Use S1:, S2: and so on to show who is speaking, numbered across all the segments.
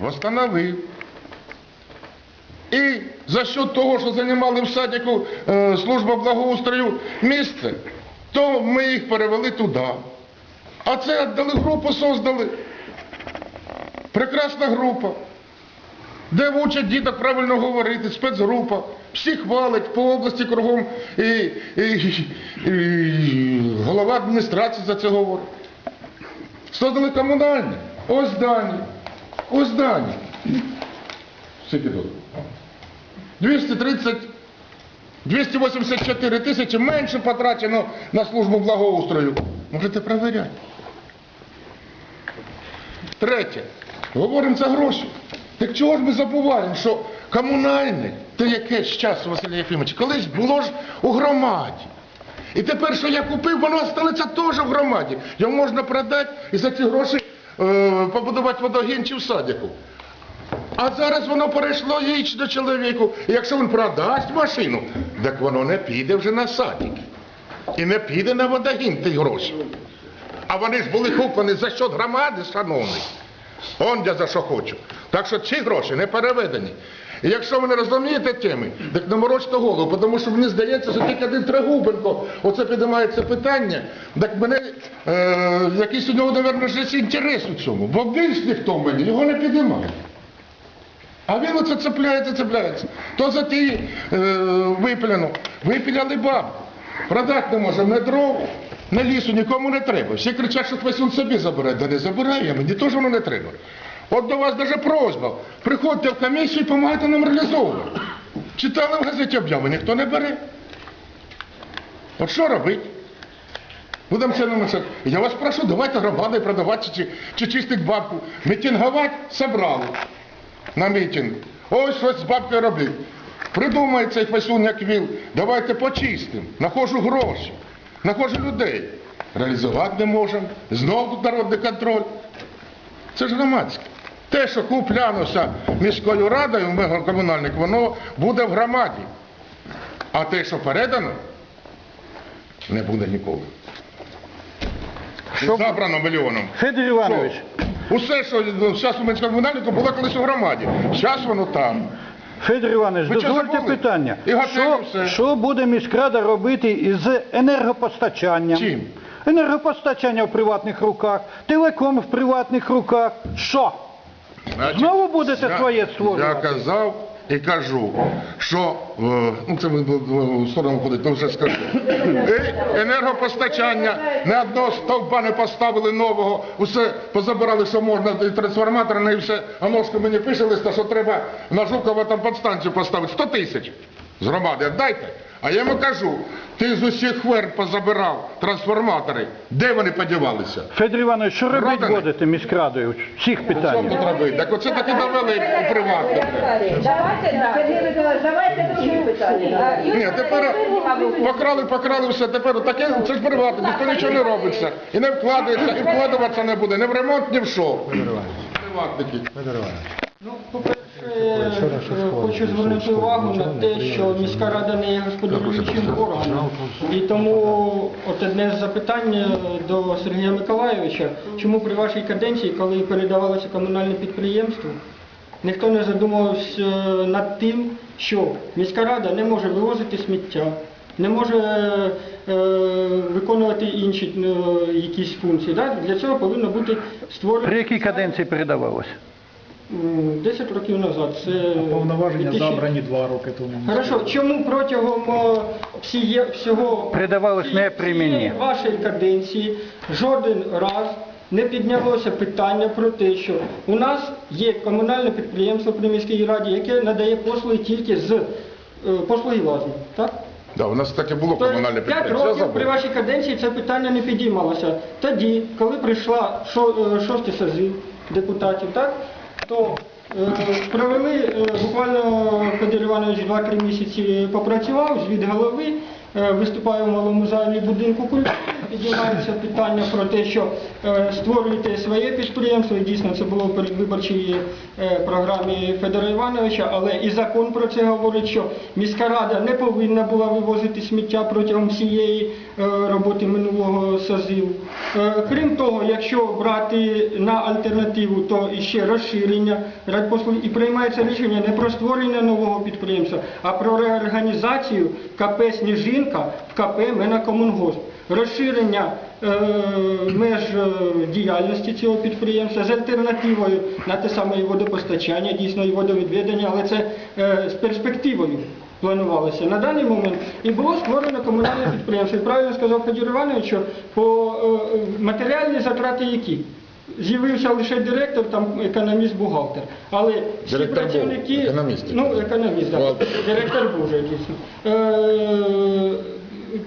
S1: Восстановив. І за счет того, що займали в садіку е, служба благоустрою місце, то ми їх перевели туди. А це віддали групу, создали. Прекрасна група. Де вчать діток правильно говорити, спецгрупа. Всі хвалять по області кругом і, і, і голова адміністрації за це говорить. Создали комунальне. Ось дані. Ось дані. Скільки тут? 230, 284 тисячі менше потрачено на службу благоустрою. Можете перевіряти. Третє. Говоримо за гроші. Так чого ж ми забуваємо, що комунальне, то якесь з часу Василя Єфимовича, колись було ж у громаді. І тепер, що я купив, воно залишиться теж в громаді. Його можна продати і за ці гроші побудувати водогін чи в садіку. А зараз воно перейшло їй до чоловіку. Якщо він продасть машину, так воно не піде вже на садик. І не піде на водогін ті гроші. А вони ж були куплені за що громади, шановний. Он я за що хочу. Так що ці гроші не переведені. І якщо ви не розумієте теми, так не морочте голову, тому що мені здається, що тільки один Трегубенко, оце піднімається питання, так мене е, якийсь у нього, мабуть, вже інтерес у цьому, бо більш ніхто в мене його не піднімає. А він оце цепляється, цепляється. То за ті е, випіляну. Випіляли бабку. Продати не можемо ні дров, ні лісу, нікому не треба. Всі кричать, що він собі забере. Да не забирає, мені теж воно не треба. От до вас навіть просьба. Приходьте в комісію і допомагайте нам реалізовувати. Читали в газеті об'яви, ніхто не бере. От що робити? Будемо це намисати. Я вас прошу, давайте громади продавати чи, чи чистить бабку. Мітингувати собрали на мітинг. Ось щось з бабкою робив. Придумає цей фасюн, як віл, давайте почистимо. Нахожу гроші, нахожу людей. Реалізувати не можемо. Знову тут народний контроль. Це ж громадське. Те, що куплянося міською радою, комунальник, воно буде в громаді. А те, що передано, не буде ніколи. І
S2: Щоб-
S1: Забрано мільйоном.
S2: Федір Іванович,
S1: Що? Усе, що зараз у Мінському комунальнику, було колись у громаді. Зараз воно там.
S2: Федір Іванович,
S1: Ви
S2: дозвольте питання.
S1: І
S2: Що,
S1: все.
S2: що буде міськрада робити із енергопостачанням?
S1: Чим?
S2: Енергопостачання в приватних руках, телеком в приватних руках. Що?
S1: Значить,
S2: Знову будете
S1: я-
S2: своє створювати?
S1: Я казав і кажу, що, е, ну це ми в сторону ходить, то вже скажу. Е, Енергопостачання, не одного стовпа не поставили нового, усе позабирали, що можна, і трансформатори, і все. А ножка мені пише листа, що треба на Жукова там подстанцію поставити. 100 тисяч з громади, дайте. А я йому кажу, ти з усіх ферм позабирав трансформатори, де вони подівалися?
S2: Федір Іванович, що робити
S1: Продане.
S2: будете міськрадою в цих
S1: Що тут
S2: питаннях?
S1: робити? Так оце так і довели у приватне.
S3: Давайте, Сергій Миколаївич, давайте друге питання.
S1: Ні, тепер покрали, покрали все, тепер таке, це ж приватне, ніхто нічого не робиться. І не вкладається, і вкладуватися не буде, ні в ремонт, ні в що. Приватники.
S4: Ну, по-перше, е, хочу звернути увагу на те, що міська рада не є господарюючим органом. І тому от одне з запитань е, до Сергія Миколайовича, чому при вашій каденції, коли передавалося комунальне підприємство, ніхто не задумувався е, над тим, що міська рада не може вивозити сміття, не може е, е, виконувати інші е, якісь функції. Да? Для цього повинно бути створено.
S2: При якій каденції передавалося?
S4: М, 10 років назад. Це
S5: Повноваження
S4: 2000
S5: забрані два роки тому.
S4: Хорошо, чому протягом е, всіє, всього
S2: не при мені.
S4: всієї вашої каденції жоден раз не піднялося питання про те, що у нас є комунальне підприємство при міській раді, яке надає послуги тільки з е, послуги лазні, так?
S1: Да, у нас таке було комунальне
S4: П'ять
S1: підприємство. я
S4: років при
S1: забув.
S4: вашій каденції це питання не підіймалося. Тоді, коли прийшла шо- е, шостий созив депутатів, так, то е, провели е, буквально Федір Іванович 2-3 місяці попрацював, звід голови, виступаю виступає в малому залі будинку культури піднімається питання про те, що е, створюєте своє підприємство, і дійсно це було в передвиборчій е, програмі Федора Івановича, але і закон про це говорить, що міська рада не повинна була вивозити сміття протягом всієї е, роботи минулого созиву. Крім того, якщо брати на альтернативу, то іще розширення радпослуг і приймається рішення не про створення нового підприємства, а про реорганізацію КП Сніжинка в КП Менакомунгосп. Розширення е, меж е, діяльності цього підприємства з альтернативою на те саме і водопостачання, дійсно і водовідведення, але це е, з перспективою планувалося на даний момент. І було створено комунальне підприємство. І правильно сказав Федір Іванович, що по матеріальні затрати які? З'явився лише директор, там економіст, бухгалтер. Але всі
S1: Директор був,
S4: працівники,
S1: економіст.
S4: ну економіст, так, директор був вже дійсно. Е,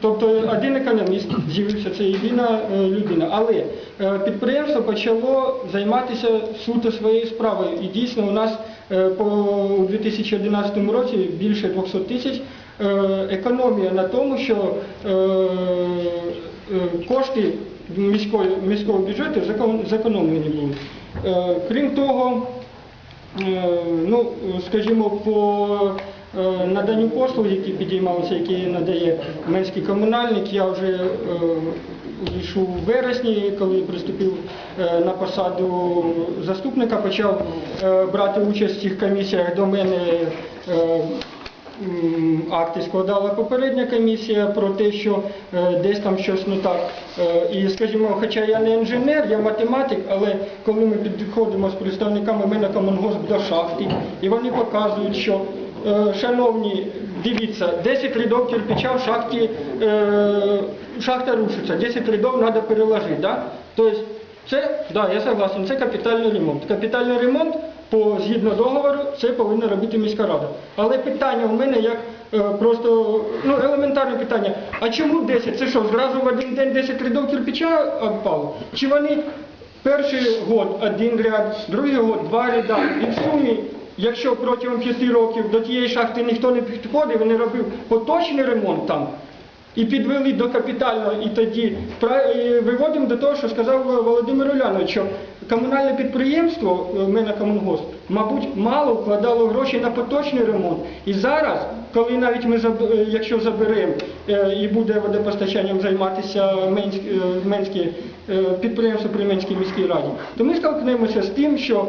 S4: Тобто один економіст з'явився, це єдина е, людина. Але е, підприємство почало займатися суто своєю справою. І дійсно у нас е, у 2011 році більше 200 тисяч економія на тому, що кошти міського бюджету зекономлені були. Крім того, ну, скажімо, по наданню послуг, які підіймалися, які надає Менський комунальник, я вже е, увійшов у вересні, коли приступив е, на посаду заступника, почав е, брати участь в цих комісіях до мене. е, Акти складала попередня комісія про те, що е, десь там щось не так. Е, і, скажімо, хоча я не інженер, я математик, але коли ми підходимо з представниками Минекомунгосп до шахти, і вони показують, що е, шановні, дивіться, 10 рядов кирпича в шахті, е, шахта рушиться, 10 рядов треба переложити. Да? Тобто це, да, я согласен, це капітальний ремонт. Капітальний ремонт по згідно договору це повинна робити міська рада. Але питання у мене як е, просто ну, елементарне питання. А чому 10? Це що, зразу в один день 10 рядов кирпича обпало? Чи вони перший год один ряд, другий год два ряда? І в сумі, якщо протягом 5 років до тієї шахти ніхто не підходив, вони робив поточний ремонт там, і підвели до капітального, і тоді виводимо до того, що сказав Володимир Улянович, що комунальне підприємство е, Минекомунгосп, мабуть, мало вкладало гроші на поточний ремонт. І зараз, коли навіть ми е, якщо заберемо е, і буде водопостачанням займатися е, Менське підприємство при Менській міській раді, то ми столкнемося з тим, що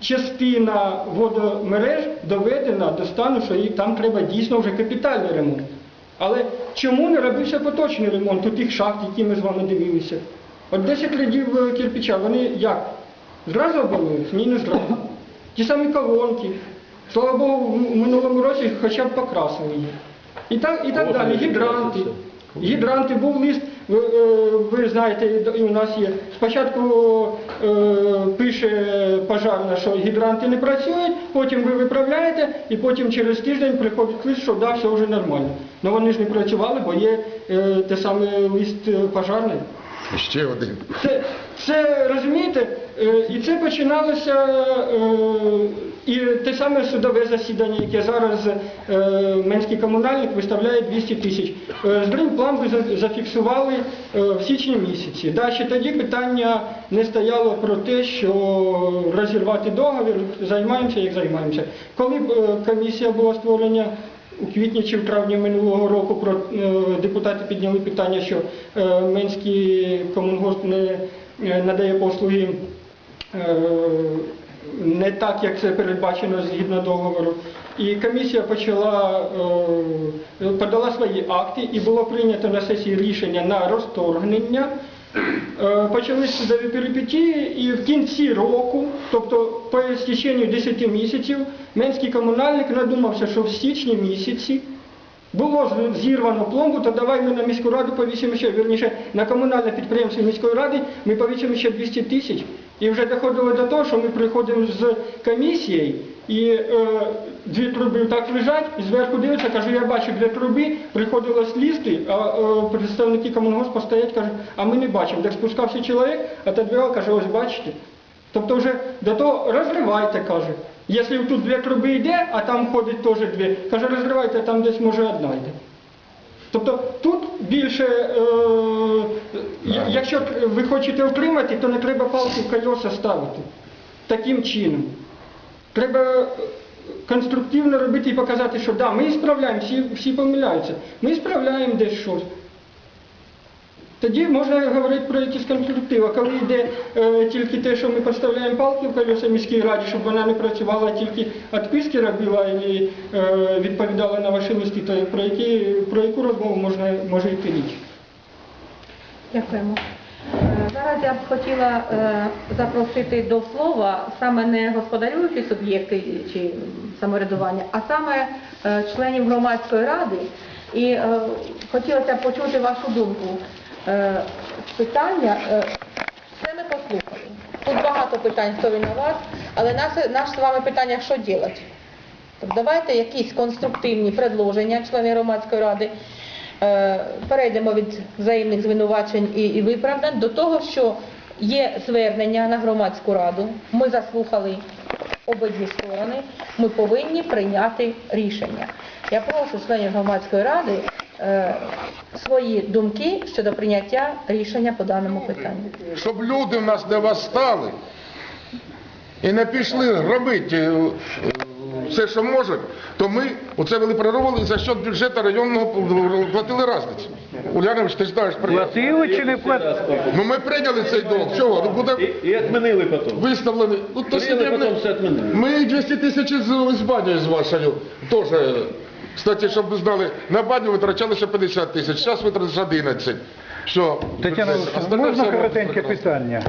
S4: частина водомереж доведена до стану, що їй там треба дійсно вже капітальний ремонт. Але чому не робився поточний ремонт у тих шахт, які ми з вами дивилися? От 10 рядів е, кирпича, вони як? Зразу обвалились? Ні, не зразу. Ті самі колонки. Слава Богу, в минулому році хоча б покрасили їх. І так, і так далі. Гідранти. Гідранти був лист, ви, е, ви знаєте, і у нас є. Спочатку е, пише пожарна, що гідранти не працюють, потім ви виправляєте, і потім через тиждень приходить лист, що да, все вже нормально. Ну вони ж не працювали, бо є е, те саме лист е, пожарний.
S1: Ще один.
S4: Це, це розумієте, е, і це починалося е, і те саме судове засідання, яке зараз е, Менський комунальник виставляє 200 тисяч. Е, Збринплан ви зафіксували е, в січні місяці. Да, ще тоді питання не стояло про те, що розірвати договір, займаємося, як займаємося. Коли е, комісія була створена у квітні чи в травні минулого року про е, депутати підняли питання, що е, Менський комунгосп не е, надає послуги е, не так, як це передбачено згідно договору. І комісія почала е, подала свої акти, і було прийнято на сесії рішення на розторгнення. Е, Почались судові перипетії, і в кінці року, тобто по стіченню 10 місяців, Менський комунальник надумався, що в січні місяці було зірвано пломбу, то давай ми на міську раду повісимо ще, вірніше, на комунальне підприємство міської ради ми повісимо ще 200 тисяч. І вже доходило до того, що ми приходимо з комісією, і е, дві труби так лежать, і зверху дивиться, каже, я бачу дві труби, приходилось лізти, а е, представники комунгоспу стоять, кажуть, а ми не бачимо. Де спускався чоловік, а та каже, ось бачите. Тобто вже до того розривайте, каже. Якщо тут дві труби йде, а там ходить теж дві, каже, розривайте, там десь може одна йде. Тобто тут більше, е, якщо ви хочете отримати, то не треба палки в колеса ставити. Таким чином. Треба е, конструктивно робити і показати, що да, ми справляємо, всі, всі помиляються. Ми справляємо десь щось. Тоді можна говорити про якісь конструктиви. Коли йде е, тільки те, що ми поставляємо палки в колеса міській раді, щоб вона не працювала, тільки відписки робила і е, відповідала на ваші листи, то про, які, про яку розмову можна, може йти річ?
S3: Дякуємо. Е, Зараз я б хотіла е, запросити до слова саме не господарюючі суб'єкти чи самоврядування, а саме е, членів громадської ради. І е, хотілося б почути вашу думку. Е, Питання, е, це ми послухали. Тут багато питань, хто винуват, але наше, наше з вами питання, що робити? Тобто давайте якісь конструктивні предложення члени громадської ради. Е, Перейдемо від взаємних звинувачень і, і виправдань до того, що є звернення на громадську раду. Ми заслухали обидві сторони. Ми повинні прийняти рішення. Я прошу членів громадської ради свої думки щодо прийняття рішення по даному питанню.
S1: Щоб люди в нас не восстали і не пішли робити е, е, все, що можуть, то ми оце вели переробили і за счет бюджету районного платили разницю. Улянович, ти ж знаєш
S2: Платили чи не платили?
S1: Ну ми прийняли цей долг. Чого? Ну буде
S6: І, і отменили потім.
S1: виставлений. Ну, то
S6: Прийняли,
S1: сидів не-
S6: потім все відмінили.
S1: Ми 200 тисяч з, з баню з вашою теж. Кстати, щоб ви знали, на баню витрачали ще 50 тисяч, зараз витратиш 11. Що?
S2: Тетяна.
S1: Остальне
S2: можна
S1: все
S2: коротеньке питання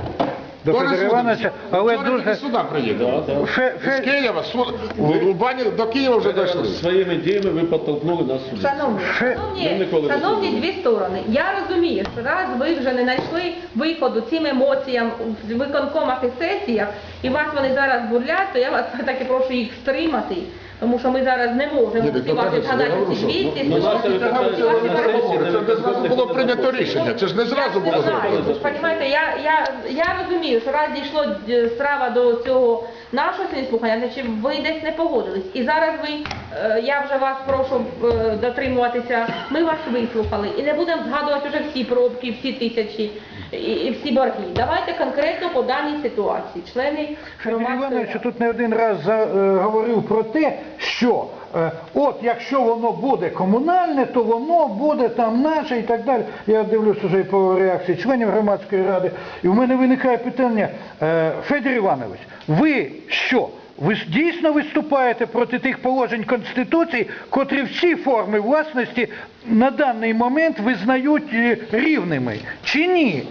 S2: до Федора Івановича, але
S1: вчора
S2: дуже...
S1: сюди
S6: да.
S2: Фе-
S1: З
S2: Фе-
S1: Києва, суд, у, бані до Києва вже дійшли.
S6: Своїми діями ви підтолкнули нас сюди.
S3: Шановні,
S2: Ще-
S3: шановні,
S6: ніколи не
S3: шановні дві сторони, я розумію, що раз ви вже не знайшли виходу цим емоціям в виконкомах і сесіях, і вас вони зараз бурлять, то я вас таки прошу їх стримати, тому що ми зараз не можемо
S1: Ні, так
S3: співати
S1: кажеться,
S3: згадати
S1: говорю,
S3: ці
S1: що,
S3: 200,
S6: ну,
S3: сто-
S6: наше
S3: сто-
S6: питання
S3: сто-
S6: на
S1: Це не зразу було прийнято рішення, це ж не зразу було
S3: я
S1: зроблено.
S3: ви я, я, я розумію, що раз дійшло е, справа до цього нашого не слухання, значить ви десь не погодились. І зараз ви, е, я вже вас прошу е, дотримуватися, ми вас вислухали. І не будемо згадувати вже всі пробки, всі тисячі і, всі борги. Давайте конкретно по даній ситуації, члени громадської ради.
S2: тут не один раз е, говорив про те, що от якщо воно буде комунальне, то воно буде там наше і так далі. Я дивлюсь уже по реакції членів громадської ради, і в мене виникає питання, е, Федір Іванович, ви що? Ви дійсно виступаєте проти тих положень Конституції, котрі всі форми власності на даний момент визнають е, рівними? Чи ні?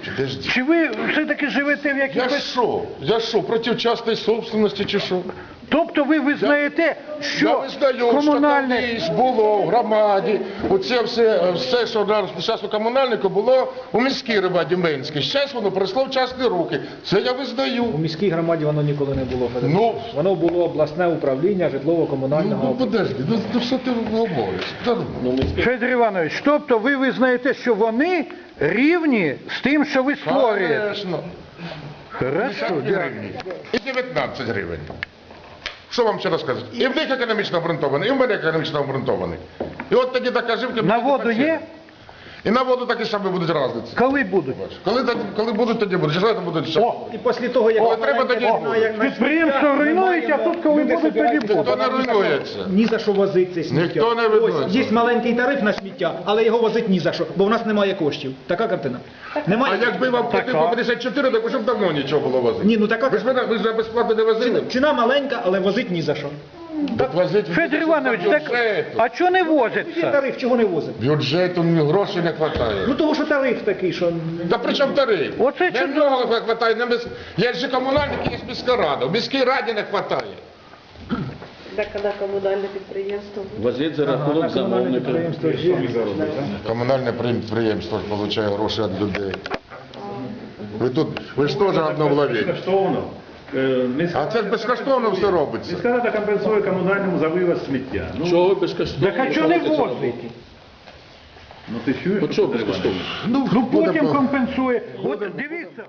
S2: Чи ви все-таки живете в
S1: Я що? Я що, проти частної собственності чи що?
S2: Тобто ви визнаєте,
S1: Я
S2: що
S1: визнаю,
S2: комунальне...
S1: що колись було в громаді, оце все, все, що зараз у комунальнику було у міській громаді Менській. Зараз воно прийшло в частні руки. Це я визнаю.
S5: У міській громаді воно ніколи не було.
S1: Ну,
S5: Воно було обласне управління
S1: ну,
S5: житлово-комунального.
S1: ну подожди, ну, ну що ти говориш? Ну.
S6: Ну,
S2: Федір Іванович, тобто ви визнаєте, що вони рівні з тим, що ви створюєте?
S1: Конечно.
S2: Хорошо,
S1: 50 гривень. І 19 гривень. Що вам ще розказати? І в них економічно обґрунтований, і в мене економічно обґрунтований. І от тоді докажи в
S2: На воду є?
S1: І на воду такі самі будуть разниці.
S2: Коли будуть?
S1: Коли, тоді- коли будуть, тоді будуть. Що це будуть? Що?
S5: І після того, як
S1: О, треба тоді
S5: О, як на
S2: Підприємство руйнується, а тут коли
S5: люди
S2: будуть,
S5: собирають
S2: тоді буде.
S1: Ніхто не руйнується.
S5: Ні за що возити це сміття.
S1: Ніхто не
S5: Ось,
S1: руйнується.
S5: Є маленький тариф на сміття, але його возити ні за що, бо в нас немає коштів. Така картина.
S1: А
S5: Немає.
S1: якби вам платили по 54, так вже б давно нічого було возити.
S5: Ні, ну така
S1: Ви ж мене, ви ж безплатно не возили.
S5: ціна, ціна маленька, але возити ні за що.
S1: Так возить
S2: Федір Іванович, так, а чого не возиться?
S5: тариф, чого не возить?
S1: Бюджету грошей не вистачає.
S5: Ну того, що тариф такий, що
S1: Та при чому тариф?
S2: Оце
S1: не
S2: чудово.
S1: много не вистачає. Не міс... Є ж комунальники, є міська рада. В міській раді не вистачає.
S3: Так, коли комунальне підприємство.
S6: возить за рахунок
S5: комунальне
S6: замовника.
S5: підприємство є.
S1: Комунальне підприємство ж отримує гроші від людей. Ви тут, ви ж теж одно вловіть.
S7: Е,
S1: А це ж безкоштовно все робиться.
S7: Міська рада компенсує комунальному за вивоз сміття. Ну,
S6: Чого ви безкоштовно?
S2: Так а чого не возить?
S7: ну ти чуєш?
S6: От чого безкоштовно?
S2: Ну
S1: буде
S2: потім компенсує. От дивіться.